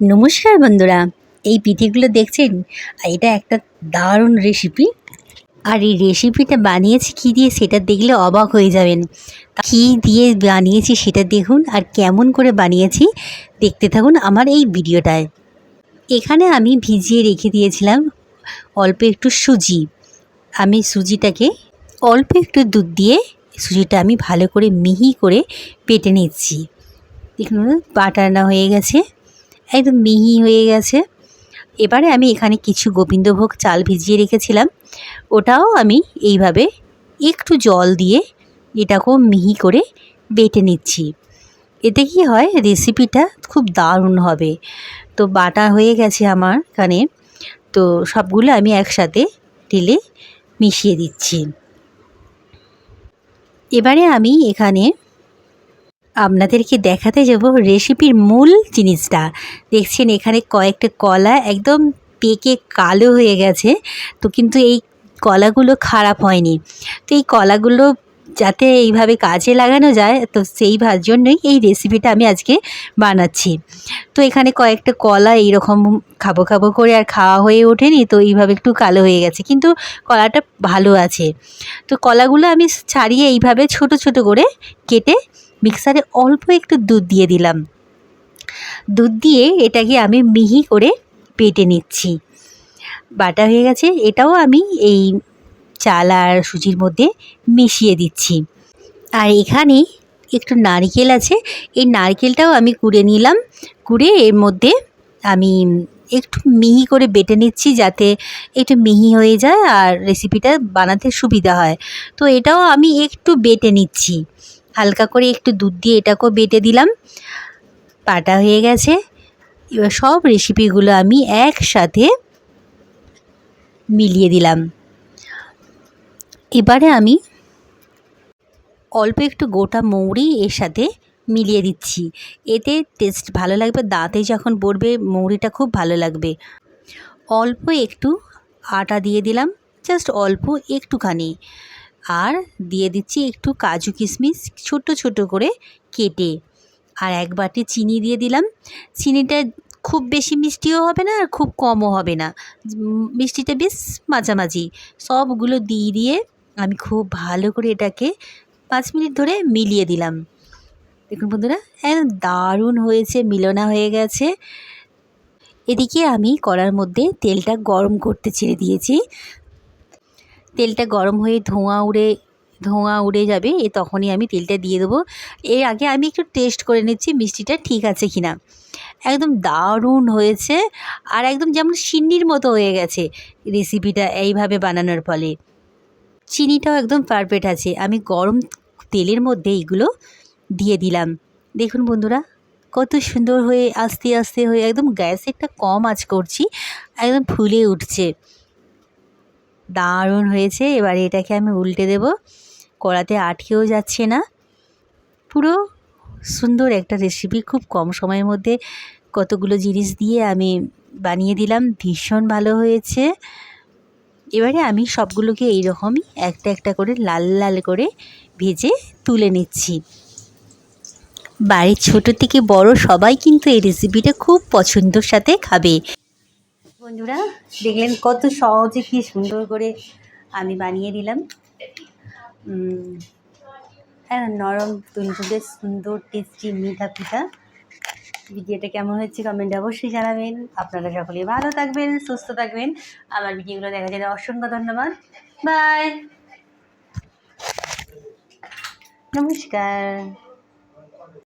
নমস্কার বন্ধুরা, এই পিঠেগুলো দেখছেন? এটা একটা দারুণ রেসিপি আর এই রেসিপিটা বানিয়েছি কী দিয়ে সেটা দেখলে অবাক হয়ে যাবেন। কী দিয়ে বানিয়েছি সেটা দেখুন আর কেমন করে বানিয়েছি দেখতে থাকুন আমার এই ভিডিওটায়। এখানে আমি ভিজিয়ে রেখে দিয়েছিলাম অল্প একটু সুজি। আমি সুজিটাকে অল্প একটু দুধ দিয়ে সুজিটা আমি ভালো করে মিহি করে পেটে নিচ্ছি। দেখুন, বাটানা হয়ে গেছে। একদম মিহি হয়ে গেছে। এবারে আমি এখানে কিছু গোবিন্দভোগ চাল ভিজিয়ে রেখেছিলাম। ওটাও আমি এইভাবে একটু জল দিয়ে এটাকেও মিহি করে বেটে নিচ্ছি। এতে কি হয় রেসিপিটা খুব দারুণ হবে। তো বাটা হয়ে গেছে আমার এখানে তো সবগুলো আমি একসাথে ঢেলে মিশিয়ে দিচ্ছি। এবারে আমি এখানে আপনাদেরকে দেখাতে যাব রেসিপির মূল জিনিসটা। দেখছেন এখানে কয়েকটা কলা একদম পেকে কালো হয়ে গেছে, তো কিন্তু এই কলাগুলো খারাপ হয়নি। তো এই কলাগুলো যাতে এইভাবে কাজে লাগানো যায়, তো সেই জন্যই এই রেসিপিটা আমি আজকে বানাচ্ছি। তো এখানে কয়েকটা কলা এইরকম খাব খাব করে আর খাওয়া হয়ে ওঠেনি, তো এইভাবে একটু কালো হয়ে গেছে, কিন্তু কলাটা ভালো আছে। তো কলাগুলো আমি ছাড়িয়ে এইভাবে ছোট ছোট করে কেটে মিক্সারে অল্প একটু দুধ দিয়ে দিলাম। দুধ দিয়ে এটাকে আমি মিহি করে পেটে নিচ্ছি। বাটা হয়ে গেছে, এটাও আমি এই চাল আর সুজির মধ্যে মিশিয়ে দিচ্ছি। আর এখানে একটু নারকেল আছে, এই নারকেলটাও আমি কুড়ে নিলাম। কুড়ে এর মধ্যে আমি একটু মিহি করে বেটে নিচ্ছি যাতে একটু মিহি হয়ে যায় আর রেসিপিটা বানাতে সুবিধা হয়। তো এটাও আমি একটু বেটে নিচ্ছি। হালকা করে একটু দুধ দিয়ে এটাকেও বেটে দিলাম। পাটা হয়ে গেছে। এবার সব রেসিপিগুলো আমি একসাথে মিলিয়ে দিলাম। এবারে আমি অল্প একটু গোটা মৌরি এর সাথে মিলিয়ে দিচ্ছি। এতে টেস্ট ভালো লাগবে, দাঁতে যখন পড়বে মৌরিটা খুব ভালো লাগবে। অল্প একটু আটা দিয়ে দিলাম জাস্ট অল্প একটুখানি। আর দিয়ে দিচ্ছি একটু কাজু কিশমিশ ছোট ছোট করে কেটে। আর এক বাটি চিনি দিয়ে দিলাম। চিনিটা খুব বেশি মিষ্টিও হবে না আর খুব কমও হবে না। মিষ্টিটা বেশ মাঝামাঝি। সবগুলো দিয়ে দিয়ে আমি খুব ভালো করে এটাকে পাঁচ মিনিট ধরে মিলিয়ে দিলাম। দেখুন বন্ধুরা একদম দারুণ হয়েছে, মিলনা হয়ে গেছে। এদিকে আমি কড়ার মধ্যে তেলটা গরম করতে ছেড়ে দিয়েছি। তেলটা গরম হয়ে ধোঁয়া উড়ে ধোঁয়া উড়ে যাবে, এ তখনই আমি তেলটা দিয়ে দেবো। এর আগে আমি একটু টেস্ট করে নিচ্ছি মিষ্টিটা ঠিক আছে কি না। একদম দারুণ হয়েছে আর একদম যেমন সিন্নির মতো হয়ে গেছে রেসিপিটা এইভাবে বানানোর ফলে। চিনিটাও একদম পারফেক্ট আছে। আমি গরম তেলের মধ্যে এইগুলো দিয়ে দিলাম। দেখুন বন্ধুরা, কত সুন্দর হয়ে আস্তে আস্তে হয়ে একদম গ্যাস একটা কম আঁচ করছি, একদম ফুলে উঠছে। দারুণ হয়েছে। এবার এটাকে আমি উল্টে দেব। কড়াতে আটকেও যাচ্ছে না। পুরো সুন্দর একটা রেসিপি খুব কম সময়ের মধ্যে কতগুলো জিনিস দিয়ে আমি বানিয়ে দিলাম। ভীষণ ভালো হয়েছে। এবারে আমি সবগুলোকে এইরকমই একটা একটা করে লাল লাল করে ভেজে তুলে নিচ্ছি। বাড়ির ছোট থেকে বড় সবাই কিন্তু এই রেসিপিটা খুব পছন্দর সাথে খাবে। বন্ধুরা, দেখলেন কত সহজে কি সুন্দর করে আমি বানিয়ে দিলাম। হ্যাঁ নরম তুলতুলে সুন্দর টেস্টি মিঠা পিঠা। ভিডিওটা কেমন হয়েছে কমেন্টে অবশ্যই জানাবেন। আপনারা সকলে ভালো থাকবেন, সুস্থ থাকবেন। আমার ভিডিওগুলো দেখা যায় অসংখ্য ধন্যবাদ। বাই নমস্কার।